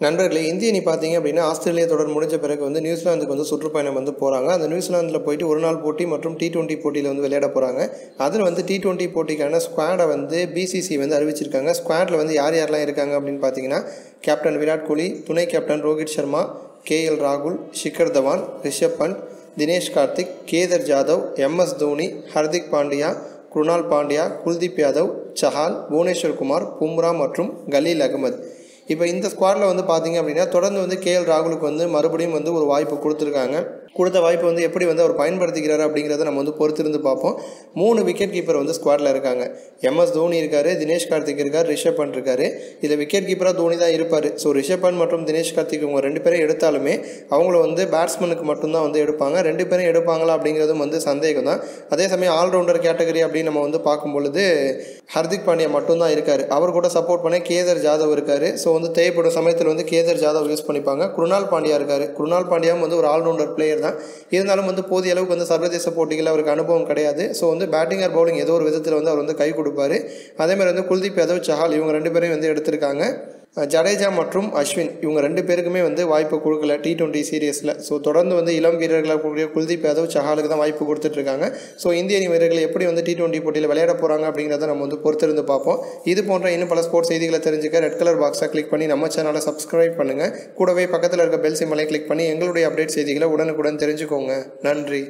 நண்பர்களே இந்திய அணி பார்த்தீங்க அப்படின்னா ஆஸ்திரேலியா தொடர் முடிஞ்ச பிறகு வந்து நியூசிலாந்துக்கு வந்து சுற்றுப்பயணம் வந்து போகிறாங்க அந்த நியூசிலாந்தில் போயிட்டு ஒரு நாள் போட்டி மற்றும் டி டுவெண்ட்டி போட்டியில் வந்து விளையாட போகிறாங்க அதில் வந்து டி டுவெண்ட்டி போட்டிக்கான ஸ்குவாடை வந்து பிசிசி வந்து அறிவிச்சிருக்காங்க. ஸ்குவாடில் வந்து யார் யாரெல்லாம் இருக்காங்க அப்படின்னு பார்த்தீங்கன்னா கேப்டன் விராட் கோலி துணை captain Rohit Sharma K L ராகுல் ஷிகர் தவான் ரிஷப் பண்ட் தினேஷ் கார்த்திக் கேதர் ஜாதவ் எம்எஸ் தோனி ஹர்திக் பாண்டியா குருணால் பாண்டியா குல்தீப் யாதவ் சஹால் புவனேஸ்வர் குமார் பும்ரா மற்றும் கலீல் அகமது. இப்போ இந்த ஸ்குவாடில் வந்து பார்த்தீங்க அப்படின்னா தொடர்ந்து வந்து கே எல் ராகுலுக்கு வந்து மறுபடியும் வந்து ஒரு வாய்ப்பு கொடுத்துருக்காங்க. கொடுத்த வாய்ப்பு வந்து எப்படி வந்து அவர் பயன்படுத்திக்கிறாரு அப்படிங்கிறத நம்ம வந்து பொறுத்திருந்து பார்ப்போம். மூணு விக்கெட் கீப்பர் வந்து ஸ்குவாடில் இருக்காங்க. எம்எஸ் தோனி இருக்காரு தினேஷ் கார்த்திக் இருக்கார் ரிஷப் பண்ட் இருக்காரு. இதில் விக்கெட் கீப்பராக தோனி தான் இருப்பார். ஸோ ரிஷப் பண்ட் மற்றும் தினேஷ் கார்த்திக் இவங்க ரெண்டு பேரும் எடுத்தாலுமே அவங்கள வந்து பேட்ஸ்மனுக்கு மட்டும்தான் வந்து எடுப்பாங்க. ரெண்டு பேரும் எடுப்பாங்களா அப்படிங்கிறதும் வந்து சந்தேகம் தான். அதே சமயம் ஆல்ரவுண்டர் கேட்டகரி அப்படின்னு நம்ம வந்து பார்க்கும் பொழுது ஹர்திக் பாண்டியா மட்டும்தான் இருக்கார். அவர் கூட சப்போர்ட் பண்ண கேதர் ஜாதவ் இருக்கார். ஸோ வந்து தேவைப்படும் சமயத்தில் வந்து கேதர் ஜாதவ் யூஸ் பண்ணிப்பாங்க. குருணால் பாண்டியா இருக்கார். குருணால் பாண்டியாவும் வந்து ஒரு ஆல்ரவுண்டர் பிளேயர் தான். இருந்தாலும் வந்து போதிய அளவுக்கு வந்து சர்வதேச போட்டிகளில் அவருக்கு அனுபவம் கிடையாது. ஸோ வந்து பேட்டிங் ஆர் பவுலிங் ஏதோ ஒரு விதத்தில் வந்து அவர் வந்து கை கொடுப்பார். அதேமாதிரி வந்து குல்தீப் யாதவ் சஹால் இவங்க ரெண்டு பேரையும் வந்து எடுத்திருக்காங்க. ஜடேஜா மற்றும் அஸ்வின் இவங்க ரெண்டு பேருக்குமே வந்து வாய்ப்பு கொடுக்கல டி டுவெண்ட்டி சீரியஸில் ஸோ தொடர்ந்து வந்து இளம் வீரர்களாக கூடிய குல்தீப் யாதவ் சஹாலுக்கு தான் வாய்ப்பு கொடுத்துட்ருக்காங்க ஸோ இந்திய அணி வீரர்கள் எப்படி வந்து டி டுவெண்ட்டி போட்டியில் விளையாட போகிறாங்க அப்படிங்கிறத நம்ம வந்து பொறுத்திருந்து பார்ப்போம். இது போன்ற இன்னும் பல ஸ்போர்ட்ஸ் செய்திகளை தெரிஞ்சுக்க ரெட் கலர் பாக்ஸாக கிளிக் பண்ணி நம்ம சேனலை சப்ஸ்கிரைப் பண்ணுங்கள் கூடவே பக்கத்தில் இருக்க பெல் சிம்மலை கிளிக் பண்ணி எங்களுடைய அப்டேட் செய்திகளை உடனுக்குடன் தெரிஞ்சுக்கோங்க. நன்றி.